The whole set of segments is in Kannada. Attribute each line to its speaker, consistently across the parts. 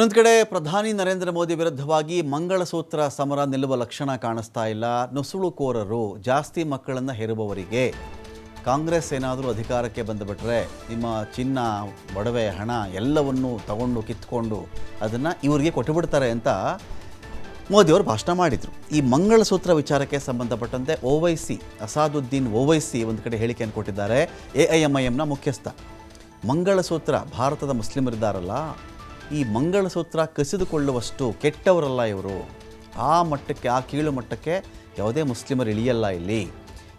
Speaker 1: ಇನ್ನೊಂದು ಕಡೆ ಪ್ರಧಾನಿ ನರೇಂದ್ರ ಮೋದಿ ವಿರುದ್ಧವಾಗಿ ಮಂಗಳಸೂತ್ರ ಸಮರ ನಿಲ್ಲುವ ಲಕ್ಷಣ ಕಾಣಿಸ್ತಾ ಇಲ್ಲ. ನುಸುಳುಕೋರರು ಜಾಸ್ತಿ ಮಕ್ಕಳನ್ನು ಹೆರುವವರಿಗೆ. ಕಾಂಗ್ರೆಸ್ ಏನಾದರೂ ಅಧಿಕಾರಕ್ಕೆ ಬಂದುಬಿಟ್ರೆ ನಿಮ್ಮ ಚಿನ್ನ, ಒಡವೆ, ಹಣ ಎಲ್ಲವನ್ನೂ ತಗೊಂಡು ಕಿತ್ಕೊಂಡು ಅದನ್ನು ಇವರಿಗೆ ಕೊಟ್ಟುಬಿಡ್ತಾರೆ ಅಂತ ಮೋದಿಯವರು ಭಾಷಣ ಮಾಡಿದರು. ಈ ಮಂಗಳಸೂತ್ರ ವಿಚಾರಕ್ಕೆ ಸಂಬಂಧಪಟ್ಟಂತೆ ಓವೈಸಿ ಅಸಾದುದ್ದೀನ್ ಓವೈಸಿ ಒಂದು ಕಡೆ ಹೇಳಿಕೆಯನ್ನು ಕೊಟ್ಟಿದ್ದಾರೆ. ಎ ಐ ಎಂ ಐ ಎಮ್ನ ಮುಖ್ಯಸ್ಥ. ಮಂಗಳಸೂತ್ರ ಭಾರತದ ಮುಸ್ಲಿಮರಿದ್ದಾರಲ್ಲ ಈ ಮಂಗಳಸೂತ್ರ ಕಸಿದುಕೊಳ್ಳುವಷ್ಟು ಕೆಟ್ಟವರಲ್ಲ ಇವರು. ಆ ಮಟ್ಟಕ್ಕೆ, ಆ ಕೀಳು ಮಟ್ಟಕ್ಕೆ ಯಾವುದೇ ಮುಸ್ಲಿಮರು ಇಳಿಯಲ್ಲ ಇಲ್ಲಿ.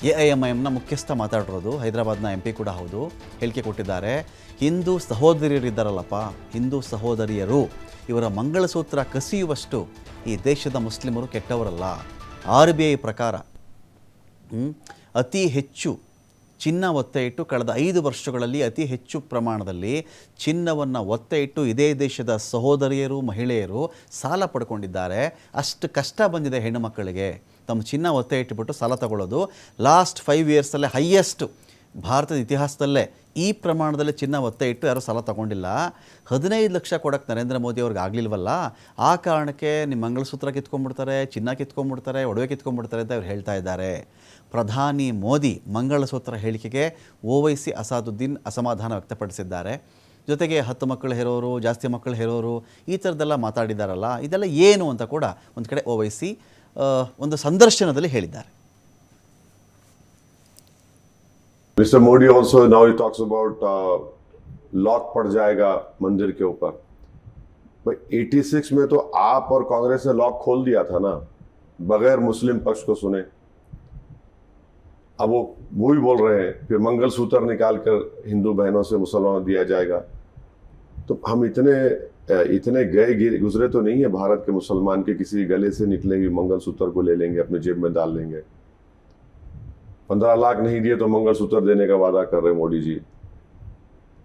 Speaker 1: ಎ ಐ ಎಂ ಐ ಎಮ್ನ ಮುಖ್ಯಸ್ಥ ಮಾತಾಡಿರೋದು, ಹೈದರಾಬಾದ್ನ ಎಂ ಪಿ ಕೂಡ ಹೌದು, ಹೇಳಿಕೆ ಕೊಟ್ಟಿದ್ದಾರೆ. ಹಿಂದೂ ಸಹೋದರಿಯರಿದ್ದಾರಲ್ಲಪ್ಪ, ಹಿಂದೂ ಸಹೋದರಿಯರು, ಇವರ ಮಂಗಳಸೂತ್ರ ಕಸಿಯುವಷ್ಟು ಈ ದೇಶದ ಮುಸ್ಲಿಮರು ಕೆಟ್ಟವರಲ್ಲ. ಆರ್ ಬಿ ಐ ಪ್ರಕಾರ ಅತಿ ಹೆಚ್ಚು ಚಿನ್ನ ಒತ್ತೆ ಇಟ್ಟು ಕಳೆದ ಐದು ವರ್ಷಗಳಲ್ಲಿ ಅತಿ ಹೆಚ್ಚು ಪ್ರಮಾಣದಲ್ಲಿ ಚಿನ್ನವನ್ನು ಒತ್ತೆ ಇಟ್ಟು ಇದೇ ದೇಶದ ಸಹೋದರಿಯರು, ಮಹಿಳೆಯರು ಸಾಲ ಪಡ್ಕೊಂಡಿದ್ದಾರೆ. ಅಷ್ಟು ಕಷ್ಟ ಬಂದಿದೆ ಹೆಣ್ಣು ಮಕ್ಕಳಿಗೆ. ತಮ್ಮ ಚಿನ್ನ ಒತ್ತೆ ಇಟ್ಟುಬಿಟ್ಟು ಸಾಲ ತಗೊಳ್ಳೋದು ಲಾಸ್ಟ್ ಫೈವ್ ಇಯರ್ಸಲ್ಲೇ ಹೈಯೆಸ್ಟ್ ಭಾರತದ ಇತಿಹಾಸದಲ್ಲೇ ಈ ಪ್ರಮಾಣದಲ್ಲಿ ಚಿನ್ನ ಒತ್ತೆ ಇಟ್ಟು ಯಾರೂ ಸಾಲ ತಗೊಂಡಿಲ್ಲ. ಹದಿನೈದು ಲಕ್ಷ ಕೊಡೋಕ್ಕೆ ನರೇಂದ್ರ ಮೋದಿ ಅವ್ರಿಗೆ ಆಗಲಿಲ್ವಲ್ಲ? ಆ ಕಾರಣಕ್ಕೆ ನಿಮ್ಮ ಮಂಗಳಸೂತ್ರ ಕಿತ್ಕೊಂಡ್ಬಿಡ್ತಾರೆ, ಚಿನ್ನ ಕಿತ್ಕೊಂಡ್ಬಿಡ್ತಾರೆ, ಒಡವೆ ಕಿತ್ಕೊಂಡ್ಬಿಡ್ತಾರೆ ಅಂತ ಅವ್ರು ಹೇಳ್ತಾ ಇದ್ದಾರೆ. ಪ್ರಧಾನಿ ಮೋದಿ ಮಂಗಳಸೂತ್ರ ಹೇಳಿಕೆಗೆ ಓವೈಸಿ ಅಸಾದುದ್ದೀನ್ ಅಸಮಾಧಾನ ವ್ಯಕ್ತಪಡಿಸಿದ್ದಾರೆ. ಜೊತೆಗೆ ಹತ್ತು ಮಕ್ಕಳು ಹೇರೋರು, ಜಾಸ್ತಿ ಮಕ್ಕಳು ಹೇರೋರು, ಈ ಥರದ್ದೆಲ್ಲ ಮಾತಾಡಿದ್ದಾರಲ್ಲ ಇದೆಲ್ಲ ಏನು ಅಂತ ಕೂಡ ಒಂದು ಕಡೆ ಓವೈಸಿ ಒಂದು ಸಂದರ್ಶನದಲ್ಲಿ ಹೇಳಿದ್ದಾರೆ.
Speaker 2: Mr. Modi also he talks about uh, lock पड़ जाएगा मंदिर के ऊपर। भाई 86 में तो आप और कांग्रेस ने लॉक खोल दिया था ना बगैर मुस्लिम पक्ष को सुने। अब वो वो भी बोल रहे हैं फिर मंगलसूत्र निकाल कर हिंदू बहनों से मुसलमान दिया जाएगा। तो हम इतने इतने गए गुजरे तो नहीं है भारत के मुसलमान के किसी गले से निकलेंगे मंगलसूत्र को ले लेंगे अपने जेब में डाल लेंगे। पंद्रह लाख नहीं दिए तो मंगलसूत्र देने का वादा कर रहे मोदी जी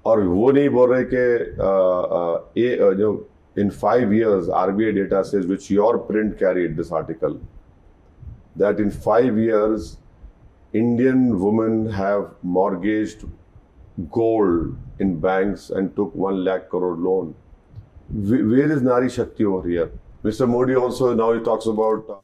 Speaker 2: और वो नहीं बोल रहे कि अ, अ, ये अ, जो in five years RBI data says which your print carried this article that in five years Indian women have mortgaged gold in banks and took one lakh crore loan. Wh- Where is Nari Shakti over here? Mr. Modi also now he talks about. uh,